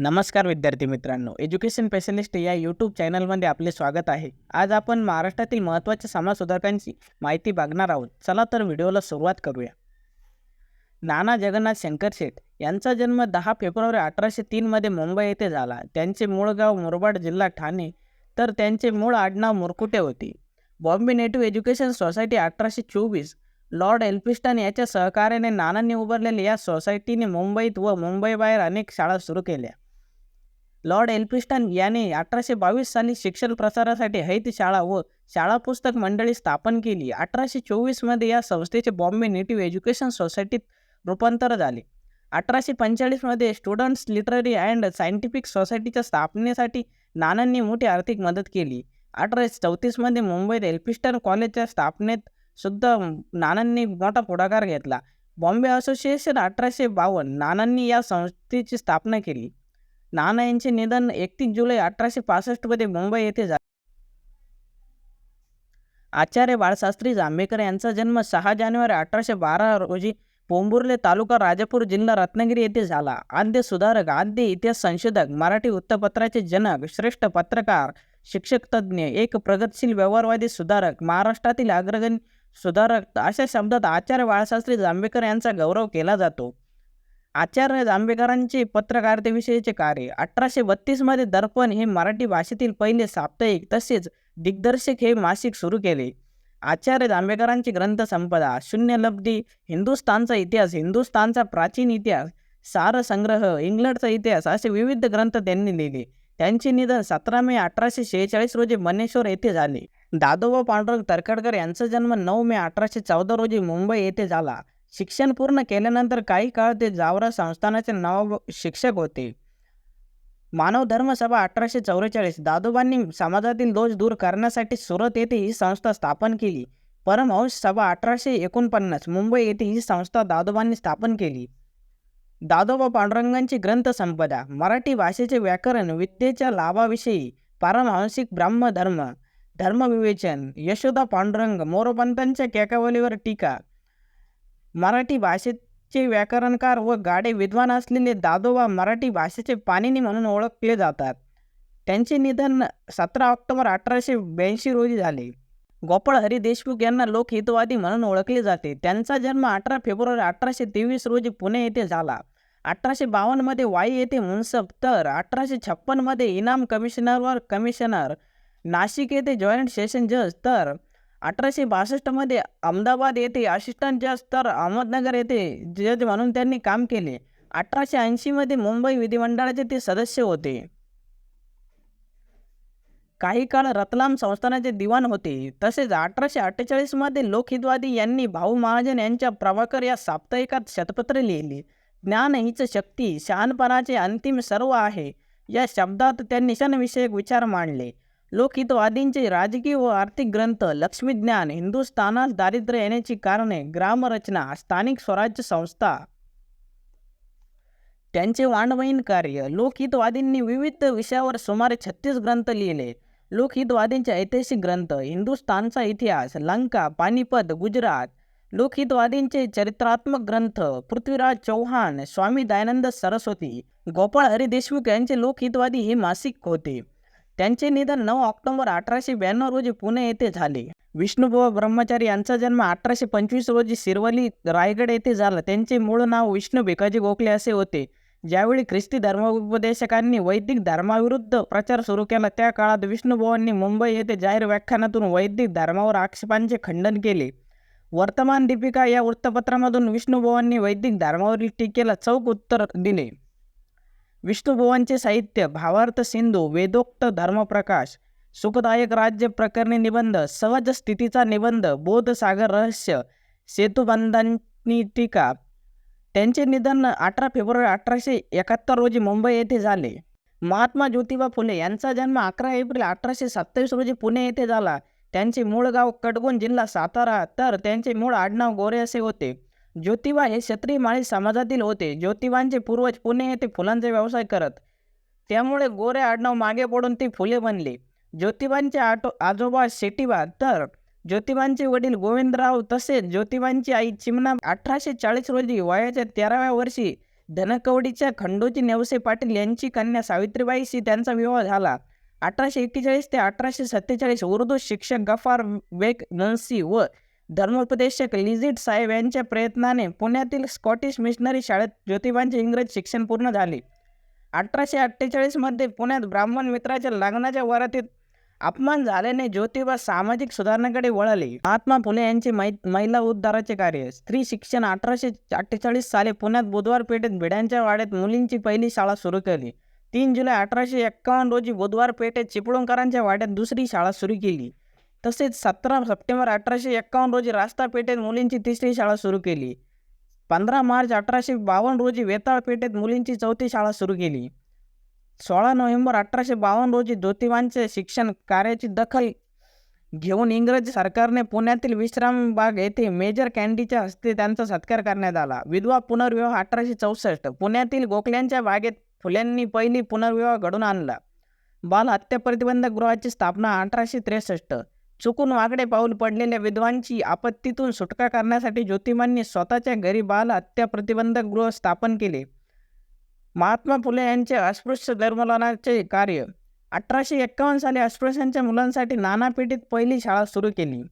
नमस्कार विद्यार्थी मित्रांनो एज्युकेशन स्पेशलिस्ट या यूट्यूब चॅनलमध्ये आपले स्वागत आहे. आज आपण महाराष्ट्रातील महत्त्वाच्या समाजसुधारकांची माहिती बघणार आहोत. चला तर व्हिडिओला सुरुवात करूया. नाना जगन्नाथ शंकर शेठ यांचा जन्म दहा फेब्रुवारी अठराशे तीनमध्ये मुंबई येथे झाला. त्यांचे मूळ गाव मुरबाड जिल्हा ठाणे तर त्यांचे मूळ आडनाव मुरकुटे होते. बॉम्बे नेटिव्ह एज्युकेशन सोसायटी अठराशे चोवीस लॉर्ड एल्फिस्टन याच्या सहकार्याने नानांनी उभारलेल्या या सोसायटीने मुंबईत व मुंबईबाहेर अनेक शाळा सुरू केल्या. लॉर्ड एल्फिस्टन याने अठराशे बावीस साली शिक्षण प्रसारासाठी हैत शाळा व शाळा पुस्तक मंडळी स्थापन केली. अठराशे चोवीसमध्ये या संस्थेचे बॉम्बे नेटिव्ह एज्युकेशन सोसायटीत रूपांतर झाले. अठराशे पंचेचाळीसमध्ये स्टुडंट्स लिटररी अँड सायंटिफिक सोसायटीच्या स्थापनेसाठी नानांनी मोठी आर्थिक मदत केली. अठराशे चौतीसमध्ये मुंबईत एल्फिस्टन कॉलेजच्या स्थापनेत सुद्धा नानांनी मोठा पुढाकार घेतला. बॉम्बे असोसिएशन अठराशे बावन्न नानांनी या संस्थेची स्थापना केली. नाना यांचे निधन एकतीस जुलै अठराशे पासष्टमध्ये मुंबई येथे झाले. आचार्य बाळशास्त्री जांभेकर यांचा जन्म सहा जानेवारी अठराशे बारा रोजी पोंबुर्ले तालुका राजापूर जिल्हा रत्नागिरी येथे झाला. आद्य सुधारक आद्य इतिहास संशोधक मराठी वृत्तपत्राचे जनक श्रेष्ठ पत्रकार शिक्षक तज्ज्ञ एक प्रगतशील व्यवहारवादी सुधारक महाराष्ट्रातील अग्रगण्य सुधारक अशा शब्दात आचार्य बाळशास्त्री जांभेकर यांचा गौरव केला जातो. आचार्य जांभेकरांचे पत्रकारितेविषयीचे कार्य. अठराशे बत्तीसमध्ये दर्पण हे मराठी भाषेतील पहिले साप्ताहिक तसेच दिग्दर्शक हे मासिक सुरू केले. आचार्य जांभेकरांची ग्रंथसंपदा शून्यलब्धी हिंदुस्थानचा इतिहास हिंदुस्थानचा प्राचीन इतिहास सार संग्रह इंग्लंडचा इतिहास असे विविध ग्रंथ त्यांनी लिहिले. त्यांचे निधन सतरा मे अठराशे शेहेचाळीस रोजी मनेश्वर येथे झाले. दादोबा पांडुरंग तरखडकर यांचा जन्म नऊ मे अठराशे चौदा रोजी मुंबई येथे झाला. शिक्षण पूर्ण केल्यानंतर काही काळ ते जावरा संस्थानाचे नाव शिक्षक होते. मानव धर्म सभा अठराशे चौवेचाळीस. दादोबांनी समाजातील दोष दूर करण्यासाठी सुरत येथे ही संस्था स्थापन केली. परमहंस सभा अठराशे एकोणपन्नास. मुंबई येथे ही संस्था दादोबांनी स्थापन केली. दादोबा पांडुरंगांची ग्रंथसंपदा. मराठी भाषेचे व्याकरण विद्येच्या लाभाविषयी पारमहंसिक ब्राह्मधर्म धर्मविवेचन यशोदा पांडुरंग मोरोपंतांच्या केकावलीवर टीका मराठी भाषेचे व्याकरणकार व गाडे विद्वान असलेले दादोबा मराठी भाषेचे पाणिनी म्हणून ओळखले जातात. त्यांचे निधन सतरा ऑक्टोबर अठराशे ब्याऐंशी रोजी झाले. गोपाळ हरी देशमुख यांना लोकहितवादी म्हणून ओळखले जाते. त्यांचा जन्म अठरा फेब्रुवारी अठराशे तेवीस रोजी पुणे येथे झाला. अठराशे बावन्नमध्ये वाई येथे मुन्सब तर अठराशे छप्पनमध्ये इनाम कमिशनरवर कमिशनर. नाशिक येथे जॉईंट सेशन जज तर अठराशे बासष्टमध्ये अहमदाबाद येथे असिस्टंट जज तर अहमदनगर येथे जज म्हणून त्यांनी काम केले. अठराशे ऐंशीमध्ये मुंबई विधिमंडळाचे ते सदस्य होते. काही काळ रतलाम संस्थानाचे दिवाण होते. तसेच अठराशे अठ्ठेचाळीसमध्ये लोकहितवादी यांनी भाऊ महाजन यांच्या प्रभाकर या साप्ताहिकात शतपत्र लिहिली. ज्ञान हीच शक्ती शहाणपणाचे अंतिम सर्व आहे. या शब्दात त्यांनी क्षणविषयक विचार मांडले. लोकहितवादींचे राजकीय व आर्थिक ग्रंथ लक्ष्मीज्ञान हिंदुस्थानात दारिद्र्य येण्याची कारणे ग्रामरचना स्थानिक स्वराज्य संस्था त्यांचे वाणवयीन कार्य लोकहितवादींनी विविध विषयावर सुमारे छत्तीस ग्रंथ लिहिले लोकहितवादींचे ऐतिहासिक ग्रंथ हिंदुस्थानचा इतिहास लंका पानिपत गुजरात लोकहितवादींचे चरित्रात्मक ग्रंथ पृथ्वीराज चौहान स्वामी दयानंद सरस्वती गोपाळ हरी देशमुख यांचे लोकहितवादी हे मासिक होते त्यांचे निधन नऊ ऑक्टोबर अठराशे ब्याण्णव रोजी पुणे येथे झाले. विष्णुबुवा ब्रह्मचारी यांचा जन्म अठराशे पंचवीस रोजी शिरवली रायगड येथे झाला. त्यांचे मूळ नाव विष्णू भिकाजी गोखले असे होते. ज्यावेळी ख्रिस्ती धर्मोपदेशकांनी वैदिक धर्माविरुद्ध प्रचार सुरू केला त्या काळात विष्णुबुवांनी मुंबई येथे जाहीर व्याख्यानातून वैदिक धर्मावर आक्षेपांचे खंडन केले. वर्तमान दीपिका या वृत्तपत्रामधून विष्णुबुवांनी वैदिक धर्मावरील टीकेला चौक उत्तर दिले. विष्णुभुवनचे साहित्य भावार्थ सिंधू वेदोक्त धर्मप्रकाश सुखदायक राज्य प्रकरणी निबंध सहज स्थितीचा निबंध बोधसागर रहस्य सेतुबंधांनी टीका. त्यांचे निधन अठरा फेब्रुवारी अठराशे एकाहत्तर रोजी मुंबई येथे झाले. महात्मा ज्योतिबा फुले यांचा जन्म अकरा एप्रिल अठराशे सत्तावीस रोजी पुणे येथे झाला. त्यांचे मूळ गाव कडगोन जिल्हा सातारा तर त्यांचे मूळ आडनाव गोरे असे होते. ज्योतिबा हे क्षत्रिय माळी समाजातील होते. ज्योतिबांचे पूर्वज पुणे येथे फुलांचे व्यवसाय करत. त्यामुळे गोरे आडनाव मागे पडून ते फुले बनले. ज्योतिबांचे आटो आजोबा शेटीबा तर ज्योतिबांचे वडील गोविंदराव तसेच ज्योतिबांची आई चिमणा अठराशे चाळीस रोजी वयाच्या तेराव्या वर्षी धनकवडीच्या खंडोजी नेवसे पाटील यांची कन्या सावित्रीबाईशी त्यांचा विवाह झाला. अठराशे एक्केचाळीस ते अठराशे सत्तेचाळीस उर्दू शिक्षक गफार बेग नन्सी व धर्मोपदेशक लिजिट साहेब यांच्या प्रयत्नाने पुण्यातील स्कॉटिश मिशनरी शाळेत ज्योतिबांचे इंग्रज शिक्षण पूर्ण झाले. अठराशे अठ्ठेचाळीसमध्ये पुण्यात ब्राह्मण मित्राच्या लग्नाच्या वरातीत अपमान झाल्याने ज्योतिबा सामाजिक सुधारणेकडे वळाले. महात्मा फुले यांचे मै महिला उद्धाराचे कार्य. स्त्री शिक्षण अठराशे अठ्ठेचाळीस साली पुण्यात बुधवार पेठेत भिड्यांच्या वाड्यात मुलींची पहिली शाळा सुरू केली. तीन जुलै अठराशे एक्कावन्न रोजी बुधवार पेठेत चिपळूणकरांच्या वाड्यात दुसरी शाळा सुरू केली. तसेच सतरा सप्टेंबर अठराशे एक्कावन्न रोजी रास्ता पेठेत मुलींची तिसरी शाळा सुरू केली. पंधरा मार्च अठराशे बावन्न रोजी वेताळ पेठेत मुलींची चौथी शाळा सुरू केली. सोळा नोव्हेंबर अठराशे बावन्न रोजी ज्योतिबांचे शिक्षण कार्याची दखल घेऊन इंग्रज सरकारने पुण्यातील विश्रामबाग येथे मेजर कॅन्डीच्या हस्ते त्यांचा सत्कार करण्यात आला. विधवा पुनर्विवाह अठराशे चौसष्ट पुण्यातील गोखल्यांच्या बागेत फुल्यांनी पहिली पुनर्विवाह घडून आणला. बाल हत्या प्रतिबंधक गृहाची स्थापना अठराशे त्रेसष्ट चुकून वागडे पाऊल पडलेल्या विधवांची आपत्तीतून सुटका करण्यासाठी ज्योतिमांनी स्वतःच्या घरी बाल हत्या प्रतिबंधक गृह स्थापन केले. महात्मा फुले यांचे अस्पृश्य निर्मूलनाचे कार्य. अठराशे एक्कावन्न साली अस्पृश्यांच्या मुलांसाठी नानापेटीत पहिली शाळा सुरू केली.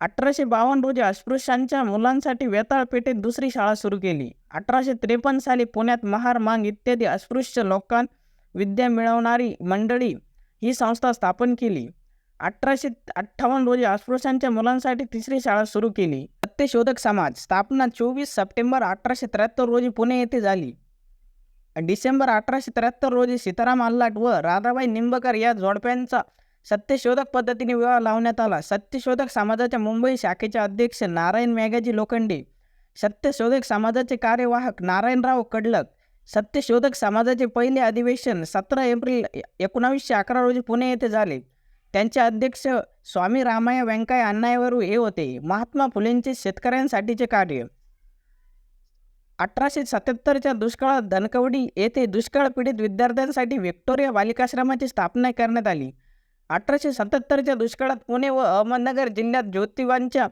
अठराशे बावन्न रोजी अस्पृश्यांच्या मुलांसाठी वेताळपेठेत दुसरी शाळा सुरू केली. अठराशे त्रेपन्न साली पुण्यात महार मांग इत्यादी अस्पृश्य लोकां विद्या मिळवणारी मंडळी ही संस्था स्थापन केली. अठराशे अठ्ठावन्न रोजी अस्पृश्यांच्या मुलांसाठी तिसरी शाळा सुरू केली. सत्यशोधक समाज स्थापना चोवीस सप्टेंबर अठराशे त्र्याहत्तर रोजी पुणे येथे झाली. डिसेंबर अठराशे त्र्याहत्तर रोजी सीताराम आल्लाट व राधाबाई निंबकर या जोडप्यांचा सत्यशोधक पद्धतीने विवाह लावण्यात आला. सत्यशोधक समाजाच्या मुंबई शाखेचे अध्यक्ष नारायण मेघाजी लोखंडे सत्यशोधक समाजाचे कार्यवाहक नारायणराव कडलक सत्यशोधक समाजाचे पहिले अधिवेशन सतरा एप्रिल एकोणावीसशे अकरा रोजी पुणे येथे झाले. त्यांचे अध्यक्ष स्वामी रामाया व्यंकय्या अण्णायवरू हे होते. महात्मा फुलेंचे शेतकऱ्यांसाठीचे कार्य. अठराशे सत्याहत्तरच्या दुष्काळात धनकवडी येथे दुष्काळ पीडित विद्यार्थ्यांसाठी व्हिक्टोरिया बालिकाश्रमाची स्थापना करण्यात आली. अठराशे सत्याहत्तरच्या दुष्काळात पुणे व अहमदनगर जिल्ह्यात ज्योतिबांच्या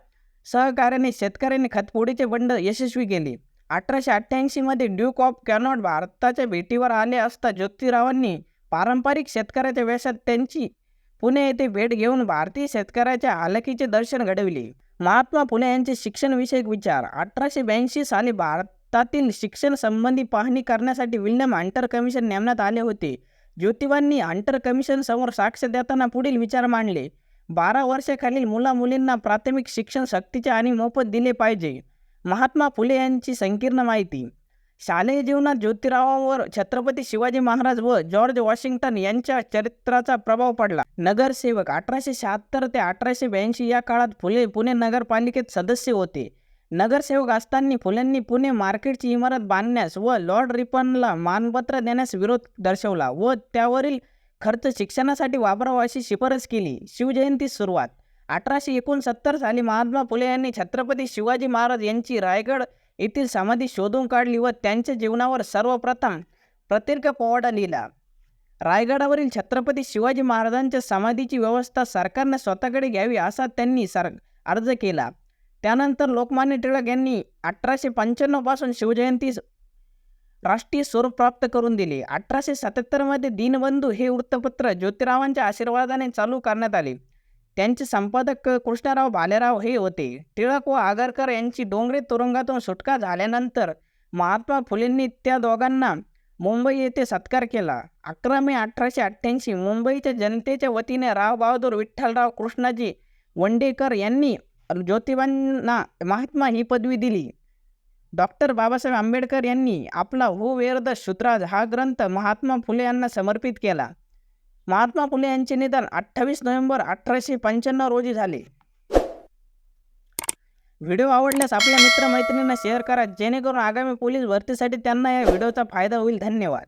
सहकार्याने शेतकऱ्यांनी खतफोडीचे बंड यशस्वी केले. अठराशे अठ्ठ्याऐंशीमध्ये ड्यूक ऑफ कॅनॉट भारताच्या भेटीवर आले असता ज्योतिरावांनी पारंपरिक शेतकऱ्याच्या वेशात त्यांची पुणे येथे भेट घेऊन भारतीय शेतकऱ्याच्या हालकीचे दर्शन घडविले. महात्मा फुले यांचे शिक्षणविषयक विचार. अठराशे ब्याऐंशी साली भारतातील शिक्षण संबंधी पाहणी करण्यासाठी विल्यम हंटर कमिशन नेमण्यात आले होते. ज्योतिबांनी हंटर कमिशन समोर साक्ष देताना पुढील विचार मांडले. बारा वर्षाखालील मुला मुलींना प्राथमिक शिक्षण सक्तीचे आणि मोफत दिले पाहिजे. महात्मा फुले यांची संकीर्ण माहिती शालेय जीवनात ज्योतिरावांवर छत्रपती शिवाजी महाराज व जॉर्ज वॉशिंग्टन यांच्या चरित्राचा प्रभाव पडला. नगरसेवक अठराशे शहात्तर ते अठराशे ब्याऐंशी या काळात फुले पुणे नगरपालिकेत सदस्य होते. नगरसेवक असताना फुलेंनी पुणे मार्केटची इमारत बांधण्यास व लॉर्ड रिपनला मानपत्र देण्यास विरोध दर्शवला व त्यावरील खर्च शिक्षणासाठी वापरावा अशी शिफारस केली. शिवजयंती सुरुवात अठराशे एकोणसत्तर साली महात्मा फुले यांनी छत्रपती शिवाजी महाराज यांची रायगड येथील समाधी शोधून काढली व त्यांच्या जीवनावर सर्वप्रथम प्रतीर्घ पोवाडा लिहिला. रायगडावरील छत्रपती शिवाजी महाराजांच्या समाधीची व्यवस्था सरकारने स्वतःकडे घ्यावी असा त्यांनी सर अर्ज केला. त्यानंतर लोकमान्य टिळक यांनी अठराशे पंच्याण्णवपासून शिवजयंती राष्ट्रीय स्वरूप प्राप्त करून दिले. अठराशे सत्याहत्तरमध्ये दीनबंधू हे वृत्तपत्र ज्योतिरावांच्या आशीर्वादाने चालू करण्यात आले. त्यांचे संपादक कृष्णराव भालेराव हे होते. टिळक व आगरकर यांची डोंगरे तुरुंगातून सुटका झाल्यानंतर महात्मा फुलेंनी त्या दोघांना मुंबई येथे सत्कार केला. अकरा मे अठराशे अठ्ठ्याऐंशी मुंबईच्या जनतेच्या वतीने राव बहादूर विठ्ठलराव कृष्णाजी वंडेकर यांनी ज्योतिबांना महात्मा ही पदवी दिली. डॉक्टर बाबासाहेब आंबेडकर यांनी आपला हु वेअर द शूद्राज हा ग्रंथ महात्मा फुले यांना समर्पित केला. महात्मा फुले यांचे निधन अठ्ठावीस नोव्हेंबर अठराशे पंच्याण्णव रोजी झाले. व्हिडिओ आवडल्यास आपल्या मित्रमैत्रिणींना शेअर करा जेणेकरून आगामी पोलीस भरतीसाठी त्यांना या व्हिडिओचा फायदा होईल. धन्यवाद.